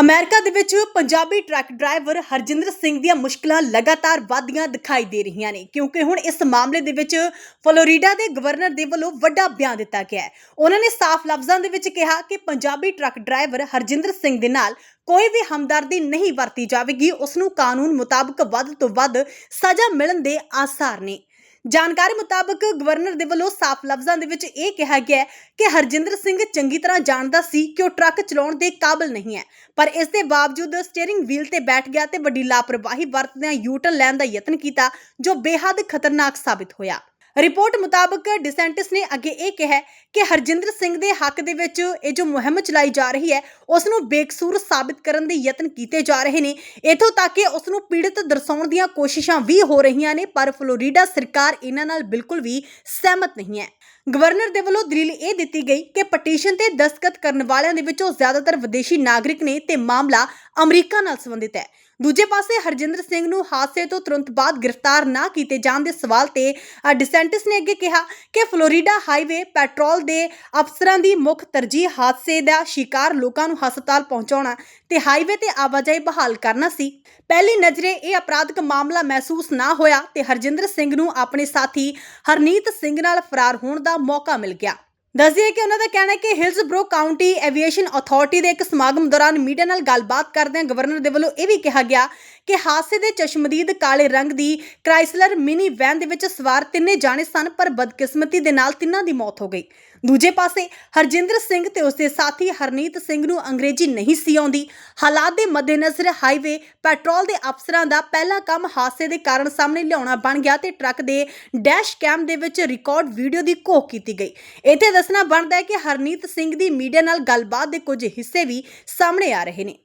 America ਦੇ ਵਿੱਚ Punjabi truck driver Harjinder Singh ਦੀਆਂ ਮੁਸ਼ਕਲਾਂ ਲਗਾਤਾਰ ਵੱਧਦੀਆਂ ਦਿਖਾਈ ਦੇ ਰਹੀਆਂ ਨੇ, ਕਿਉਂਕਿ ਹੁਣ ਇਸ ਮਾਮਲੇ ਦੇ ਵਿੱਚ ਫਲੋਰੀਡਾ ਦੇ ਗਵਰਨਰ ਦੇ ਵੱਲੋਂ ਵੱਡਾ ਬਿਆਨ ਦਿੱਤਾ ਗਿਆ ਹੈ। ਉਹਨਾਂ ਨੇ ਸਾਫ਼ ਲਫ਼ਜ਼ਾਂ ਦੇ ਵਿੱਚ ਕਿਹਾ ਕਿ ਪੰਜਾਬੀ ਟਰੱਕ ਡਰਾਈਵਰ ਹਰਜਿੰਦਰ ਸਿੰਘ ਦੇ ਨਾਲ ਕੋਈ ਵੀ ਹਮਦਰਦੀ ਨਹੀਂ ਵਰਤੀ ਜਾਵੇਗੀ ਉਸ ਨੂੰ ਕਾਨੂੰਨ ਮੁਤਾਬਕ ਵੱਧ ਤੋਂ ਵੱਧ ਸਜ਼ਾ ਮਿਲਣ ਦੇ ਆਸਾਰ ਨੇ। ਜਾਣਕਾਰੀ ਮੁਤਾਬਕ ਗਵਰਨਰ ਦੇ ਵੱਲੋਂ ਸਾਫ਼ ਲਫ਼ਜ਼ਾਂ ਦੇ ਵਿੱਚ ਇਹ ਕਿਹਾ ਗਿਆ ਹੈ ਕਿ ਹਰਜਿੰਦਰ ਸਿੰਘ ਚੰਗੀ ਤਰ੍ਹਾਂ ਜਾਣਦਾ ਸੀ ਕਿ ਉਹ ਟਰੱਕ ਚਲਾਉਣ ਦੇ ਕਾਬਿਲ ਨਹੀਂ ਹੈ, ਪਰ ਇਸ ਦੇ ਬਾਵਜੂਦ ਸਟੀਅਰਿੰਗ ਵੀਲ ਤੇ ਬੈਠ ਗਿਆ ਤੇ ਵੱਡੀ ਲਾਪਰਵਾਹੀ ਵਰਤਦਿਆਂ ਯੂਟਰਨ ਲੈਣ ਦਾ ਯਤਨ ਕੀਤਾ, ਜੋ ਬੇਹੱਦ ਖਤਰਨਾਕ ਸਾਬਿਤ ਹੋਇਆ। ਰਿਪੋਰਟ ਮੁਤਾਬਕ ਡਿਸੈਂਟਿਸ ਨੇ ਅੱਗੇ ਇਹ ਕਿਹਾ ਕਿ ਹਰਜਿੰਦਰ ਸਿੰਘ ਦੇ ਹੱਕ ਦੇ ਵਿੱਚ ਇਹ ਜੋ ਮੁਹਿੰਮ ਚਲਾਈ ਜਾ ਰਹੀ ਹੈ, ਉਸ ਨੂੰ ਬੇਕਸੂਰ ਸਾਬਿਤ ਕਰਨ ਦੇ ਯਤਨ ਕੀਤੇ ਜਾ ਰਹੇ ਨੇ। ਇਥੋਂ ਤੱਕ ਕਿ ਉਸ ਨੂੰ ਪੀੜਤ ਦਰਸਾਉਣ ਦੀਆਂ ਕੋਸ਼ਿਸ਼ਾਂ ਵੀ ਹੋ ਰਹੀਆਂ ਨੇ, ਪਰ ਫਲੋਰੀਡਾ ਸਰਕਾਰ ਇਹਨਾਂ ਨਾਲ ਬਿਲਕੁਲ ਵੀ ਸਹਿਮਤ ਨਹੀਂ ਹੈ। ਗਵਰਨਰ ਦੇ ਵੱਲੋਂ ਦਲੀਲ ਇਹ ਦਿੱਤੀ ਗਈ ਕਿ ਪਟੀਸ਼ਨ ਤੇ ਦਸਤਖਤ ਕਰਨ ਵਾਲਿਆਂ ਦੇ ਵਿੱਚੋਂ ਜ਼ਿਆਦਾਤਰ ਵਿਦੇਸ਼ੀ ਨਾਗਰਿਕ ਨੇ ਤੇ ਮਾਮਲਾ ਅਮਰੀਕਾ ਨਾਲ ਸੰਬੰਧਿਤ ਹੈ। ਦੂਜੇ ਪਾਸੇ ਹਰਜਿੰਦਰ ਸਿੰਘ ਨੂੰ ਹਾਦਸੇ ਤੋਂ ਤੁਰੰਤ ਬਾਅਦ ਗ੍ਰਿਫਤਾਰ ਨਾ ਕੀਤੇ ਜਾਣ ਦੇ ਸਵਾਲ ਤੇ ਡਿਸੈਂਟਿਸ ਨੇ ਅੱਗੇ ਕਿਹਾ ਕਿ ਫਲੋਰੀਡਾ ਹਾਈਵੇ ਪੈਟਰੋਲ ਦੇ ਅਫਸਰਾਂ ਦੀ ਮੁੱਖ ਤਰਜੀਹ ਹਾਦਸੇ ਦਾ ਸ਼ਿਕਾਰ ਲੋਕਾਂ ਨੂੰ ਹਸਪਤਾਲ ਪਹੁੰਚਾਉਣਾ ਤੇ ਹਾਈਵੇ ਤੇ ਆਵਾਜਾਈ ਬਹਾਲ ਕਰਨਾ ਸੀ। ਪਹਿਲੀ ਨਜ਼ਰੇ ਇਹ ਅਪਰਾਧਿਕ ਮਾਮਲਾ ਮਹਿਸੂਸ ਨਾ ਹੋਇਆ ਤੇ ਹਰਜਿੰਦਰ ਸਿੰਘ ਨੂੰ ਆਪਣੇ ਸਾਥੀ ਹਰਨੀਤ ਸਿੰਘ ਨਾਲ ਫਰਾਰ ਹੋਣ ਦਾ ਮੌਕਾ ਮਿਲ ਗਿਆ। ਦੱਸਦੀਏ ਕਿ ਉਹਨਾਂ ਦਾ ਕਹਿਣਾ ਹੈ ਕਿ ਹਿਲਸਬਰੋ ਕਾਉਂਟੀ ਐਵੀਏਸ਼ਨ ਅਥਾਰਟੀ ਦੇ ਇੱਕ ਸਮਾਗਮ ਦੌਰਾਨ ਮੀਡੀਆ ਨਾਲ ਗੱਲਬਾਤ ਕਰਦਿਆਂ ਗਵਰਨਰ ਦੇ ਵੱਲੋਂ ਇਹ ਵੀ ਕਿਹਾ ਗਿਆ ਕਿ ਹਾਦਸੇ ਦੇ ਚਸ਼ਮਦੀਦ ਕਾਲੇ ਰੰਗ ਦੀ ਕ੍ਰਾਈਸਲਰ ਮਿਨੀ ਵੈਨ ਦੇ ਵਿੱਚ ਸਵਾਰ ਤਿੰਨੇ ਜਾਣੇ ਸਨ, ਪਰ ਬਦਕਿਸਮਤੀ ਦੇ ਨਾਲ ਤਿੰਨਾਂ ਦੀ ਮੌਤ ਹੋ ਗਈ। ਦੂਜੇ ਪਾਸੇ, ਹਰਜਿੰਦਰ ਸਿੰਘ ਤੇ ਉਸਦੇ ਸਾਥੀ ਹਰਨੀਤ ਸਿੰਘ ਨੂੰ ਅੰਗਰੇਜ਼ੀ ਨਹੀਂ ਸੀ ਆਉਂਦੀ। ਹਾਲਾਤ ਦੇ ਮੱਦੇਨਜ਼ਰ ਹਾਈਵੇ ਪੈਟਰੋਲ ਦੇ ਅਫਸਰਾਂ ਦਾ ਪਹਿਲਾ ਕੰਮ ਹਾਦਸੇ ਦੇ ਕਾਰਨ ਸਾਹਮਣੇ ਲਿਆਉਣਾ ਬਣ ਗਿਆ ਤੇ ਟਰੱਕ ਦੇ ਡੈਸ਼ ਕੈਮ ਦੇ ਵਿੱਚ ਰਿਕਾਰਡ ਵੀਡੀਓ ਦੀ ਘੋਖ ਕੀਤੀ ਗਈ। ਇੱਥੇ ਦੱਸਣਾ ਬਣਦਾ ਹੈ ਕਿ ਹਰਨੀਤ ਸਿੰਘ ਦੀ ਮੀਡੀਆ ਨਾਲ ਗੱਲਬਾਤ ਦੇ ਕੁਝ ਹਿੱਸੇ ਵੀ ਸਾਹਮਣੇ ਆ ਰਹੇ ਨੇ।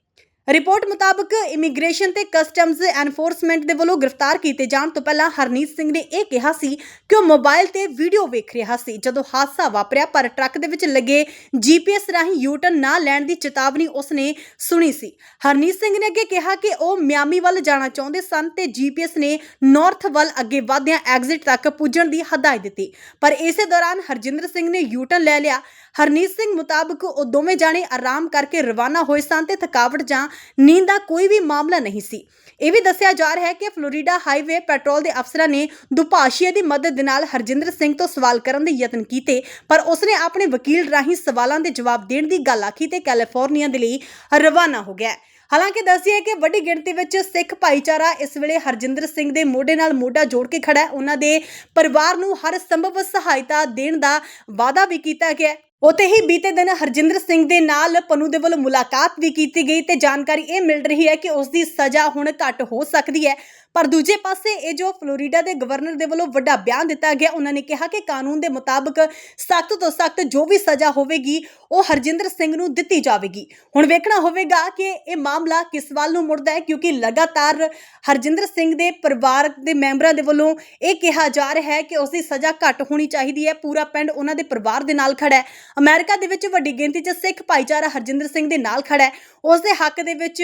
ਰਿਪੋਰਟ ਮੁਤਾਬਕ ਇਮੀਗ੍ਰੇਸ਼ਨ ਤੇ ਕਸਟਮਜ਼ ਐਨਫੋਰਸਮੈਂਟ ਦੇ ਵੱਲੋਂ ਗ੍ਰਿਫਤਾਰ ਕੀਤੇ ਜਾਣ ਤੋਂ ਪਹਿਲਾਂ ਹਰਨੀਤ ਸਿੰਘ ਨੇ ਇਹ ਕਿਹਾ ਸੀ ਕਿ ਉਹ ਮੋਬਾਈਲ ਤੇ ਵੀਡੀਓ ਵੇਖ ਰਿਹਾ ਸੀ। ਜਦੋਂ ਹਾਦਸਾ ਵਾਪਰਿਆ, ਪਰ ਟਰੱਕ ਦੇ ਵਿੱਚ ਲੱਗੇ ਜੀਪੀਐਸ ਰਾਹੀਂ ਯੂਟਰਨ ਨਾ ਲੈਣ ਦੀ ਚੇਤਾਵਨੀ ਉਸਨੇ ਸੁਣੀ ਸੀ। ਹਰਨੀਤ ਸਿੰਘ ਨੇ ਅੱਗੇ ਕਿਹਾ ਕਿ ਉਹ ਮਿਆਮੀ ਵੱਲ ਜਾਣਾ ਚਾਹੁੰਦੇ ਸਨ ਤੇ ਜੀਪੀਐਸ ਨੇ ਨਾਰਥ ਵੱਲ ਅੱਗੇ ਵਧਦਿਆਂ ਐਗਜ਼ਿਟ ਤੱਕ ਪੁੱਜਣ ਦੀ ਹਦਾਇਤ ਦਿੱਤੀ। ਪਰ ਇਸੇ ਦੌਰਾਨ ਹਰਜਿੰਦਰ ਸਿੰਘ ਨੇ ਯੂਟਰਨ ਲੈ ਲਿਆ। ਹਰਨੀਤ ਸਿੰਘ ਮੁਤਾਬਕ ਉਹ ਦੋਵੇਂ ਜਾਣੇ ਆਰਾਮ ਕਰਕੇ ਰਵਾਨਾ ਹੋਏ ਸਨ ਤੇ ਥਕਾਵਟ ਜਾਂ ਨੀਂਦ ਦਾ ਕੋਈ ਵੀ ਮਾਮਲਾ ਨਹੀਂ ਸੀ। ਇਹ ਵੀ ਦੱਸਿਆ ਜਾ ਰਿਹਾ ਹੈ ਕਿ ਫਲੋਰੀਡਾ ਹਾਈਵੇ ਪੈਟਰੋਲ ਦੇ ਅਫਸਰਾਂ ਨੇ ਦੁਭਾਸ਼ੀਏ ਦੀ ਮਦਦ ਦੇ ਨਾਲ ਹਰਜਿੰਦਰ ਸਿੰਘ ਤੋਂ ਸਵਾਲ ਕਰਨ ਦੇ ਯਤਨ ਕੀਤੇ, ਪਰ ਉਸਨੇ ਆਪਣੇ ਵਕੀਲ ਰਾਹੀਂ ਸਵਾਲਾਂ ਦੇ ਜਵਾਬ ਦੇਣ ਦੀ ਗੱਲ ਆਖੀ ਤੇ ਕੈਲੀਫੋਰਨੀਆ ਦੇ ਲਈ ਰਵਾਨਾ ਹੋ ਗਿਆ। ਹਾਲਾਂਕਿ ਦੱਸਿਆ ਕਿ ਵੱਡੀ ਗਿਣਤੀ ਵਿੱਚ ਸਿੱਖ ਭਾਈਚਾਰਾ ਇਸ ਵੇਲੇ ਹਰਜਿੰਦਰ ਸਿੰਘ ਦੇ ਮੋਢੇ ਨਾਲ ਮੋਢਾ ਜੋੜ ਕੇ ਖੜਾ ਹੈ। ਉਹਨਾਂ ਦੇ ਪਰਿਵਾਰ ਨੂੰ ਹਰ ਸੰਭਵ ਸਹਾਇਤਾ ਦੇਣ ਦਾ ਵਾਅਦਾ ਵੀ ਕੀਤਾ ਗਿਆ ਉਤੇ ਹੀ ਬੀਤੇ ਦਿਨ ਹਰਜਿੰਦਰ ਸਿੰਘ ਦੇ ਨਾਲ ਪਨੂ ਦੇ ਵੱਲੋਂ ਮੁਲਾਕਾਤ ਵੀ ਕੀਤੀ ਗਈ ਤੇ ਜਾਣਕਾਰੀ ਇਹ ਮਿਲ ਰਹੀ ਹੈ ਕਿ ਉਸ ਦੀ ਸਜ਼ਾ ਹੁਣ ਘੱਟ ਹੋ ਸਕਦੀ ਹੈ। ਪਰ ਦੂਜੇ ਪਾਸੇ ਇਹ ਜੋ ਫਲੋਰੀਡਾ ਦੇ ਗਵਰਨਰ ਦੇ ਵੱਲੋਂ ਵੱਡਾ ਬਿਆਨ ਦਿੱਤਾ ਗਿਆ, ਉਹਨਾਂ ਨੇ ਕਿਹਾ ਕਿ ਕਾਨੂੰਨ ਦੇ ਮੁਤਾਬਕ ਸਖਤ ਤੋਂ ਸਖਤ ਜੋ ਵੀ ਸਜ਼ਾ ਹੋਵੇਗੀ, ਉਹ ਹਰਜਿੰਦਰ ਸਿੰਘ ਨੂੰ ਦਿੱਤੀ ਜਾਵੇਗੀ। ਹੁਣ ਵੇਖਣਾ ਹੋਵੇਗਾ ਕਿ ਇਹ ਮਾਮਲਾ ਕਿਸ ਵੱਲ ਨੂੰ ਮੁੜਦਾ ਹੈ, ਕਿਉਂਕਿ ਲਗਾਤਾਰ ਹਰਜਿੰਦਰ ਸਿੰਘ ਦੇ ਪਰਿਵਾਰ ਦੇ ਮੈਂਬਰਾਂ ਦੇ ਵੱਲੋਂ ਇਹ ਕਿਹਾ ਜਾ ਰਿਹਾ ਹੈ ਕਿ ਉਸ ਦੀ ਸਜ਼ਾ ਘੱਟ ਹੋਣੀ ਚਾਹੀਦੀ ਹੈ, ਪੂਰਾ ਪਿੰਡ ਉਹਨਾਂ ਦੇ ਪਰਿਵਾਰ ਦੇ ਨਾਲ ਖੜਾ ਹੈ। ਅਮਰੀਕਾ ਦੇ ਵਿੱਚ ਵੱਡੀ ਗਿਣਤੀ 'ਚ ਸਿੱਖ ਭਾਈਚਾਰਾ ਹਰਜਿੰਦਰ ਸਿੰਘ ਦੇ ਨਾਲ ਖੜਾ ਹੈ। ਉਸ ਦੇ ਹੱਕ ਦੇ ਵਿੱਚ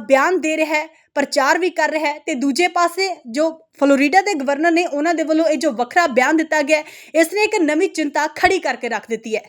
ਬਿਆਨ ਦੇ ਰਿਹਾ ਹੈ। ਪ੍ਰਚਾਰ ਵੀ ਕਰ ਰਿਹਾ ਹੈ ਤੇ ਦੂਜੇ ਪਾਸੇ ਜੋ ਫਲੋਰੀਡਾ ਦੇ ਗਵਰਨਰ ਨੇ ਉਹਨਾਂ ਦੇ ਵੱਲੋਂ ਇਹ ਜੋ ਵੱਖਰਾ ਬਿਆਨ ਦਿੱਤਾ ਗਿਆ ਇਸ ਨੇ ਇੱਕ ਨਵੀਂ ਚਿੰਤਾ ਖੜੀ ਕਰਕੇ ਰੱਖ ਦਿੱਤੀ ਹੈ।